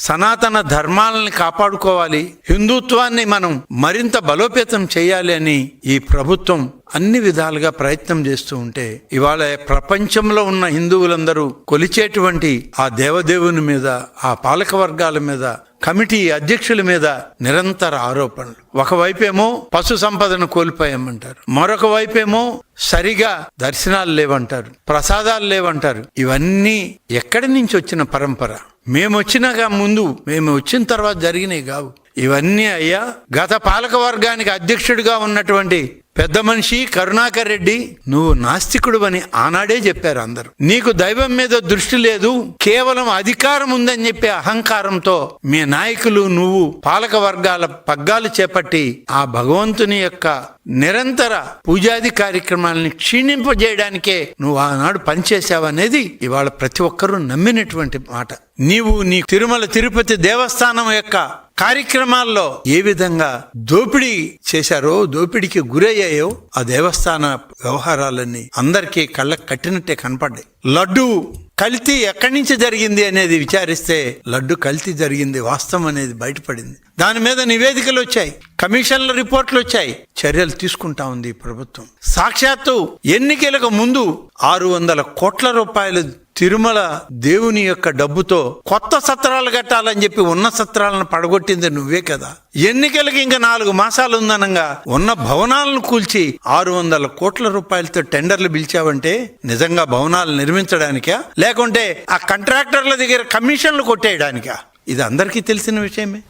సనాతన ధర్మాలని కాపాడుకోవాలి. హిందుత్వాన్ని మనం మరింత బలోపేతం చేయాలి అని ఈ ప్రభుత్వం అన్ని విధాలుగా ప్రయత్నం చేస్తూ ఉంటే ఇవాళ ప్రపంచంలో ఉన్న హిందువులందరూ కొలిచేటువంటి ఆ దేవదేవుని మీద ఆ పాలక వర్గాల మీద కమిటీ అధ్యక్షుల మీద నిరంతర ఆరోపణలు. ఒకవైపేమో పశు సంపదను కోల్పోయామంటారు. మరొక వైపేమో సరిగా దర్శనాలు లేవంటారు ప్రసాదాలు లేవంటారు. ఇవన్నీ ఎక్కడి నుంచి వచ్చిన పరంపర? మేము వచ్చినాక ముందు మేము వచ్చిన తర్వాత జరిగినాయి కావు. ఇవన్నీ అయ్యా గత పాలక వర్గానికి అధ్యక్షుడిగా ఉన్నటువంటి పెద్ద మనిషి కరుణాకర్ రెడ్డి నువ్వు నాస్తికుడు అని ఆనాడే చెప్పారు అందరూ. నీకు దైవం మీద దృష్టి లేదు కేవలం అధికారం ఉందని చెప్పే అహంకారంతో మీ నాయకులు నువ్వు పాలక వర్గాల పగ్గాలు చేపట్టి ఆ భగవంతుని యొక్క నిరంతర పూజాది కార్యక్రమాలని క్షీణింపజేయడానికే నువ్వు ఆనాడు పనిచేసావనేది ఇవాళ ప్రతి ఒక్కరూ నమ్మినటువంటి మాట. నీవు నీ తిరుమల తిరుపతి దేవస్థానం యొక్క కార్యక్రమాల్లో ఏ విధంగా దోపిడీ చేశారో దోపిడీకి గురయ్యాయో ఆ దేవస్థాన వ్యవహారాలన్నీ అందరికీ కళ్ళకు కట్టినట్టే కనపడ్డాయి. లడ్డు కల్తీ ఎక్కడి నుంచి జరిగింది అనేది విచారిస్తే లడ్డు కల్తీ జరిగింది వాస్తవం అనేది బయటపడింది. దాని మీద నివేదికలు వచ్చాయి కమిషన్ల రిపోర్ట్లు వచ్చాయి చర్యలు తీసుకుంటా ఉంది ప్రభుత్వం. సాక్షాత్తు ఎన్నికలకు ముందు ఆరు వందల కోట్ల రూపాయలు తిరుమల దేవుని యొక్క డబ్బుతో కొత్త సత్రాలు కట్టాలని చెప్పి ఉన్న సత్రాలను పడగొట్టింది నువ్వే కదా. ఎన్నికలకి ఇంకా నాలుగు మాసాలు ఉందనంగా ఉన్న భవనాలను కూల్చి ఆరు వందల కోట్ల రూపాయలతో టెండర్లు పిలిచావంటే నిజంగా భవనాలు నిర్మించడానికా? లేకుంటే ఆ కాంట్రాక్టర్ల దగ్గర కమిషన్లు కొట్టేయడానికా? ఇది అందరికీ తెలిసిన విషయమే.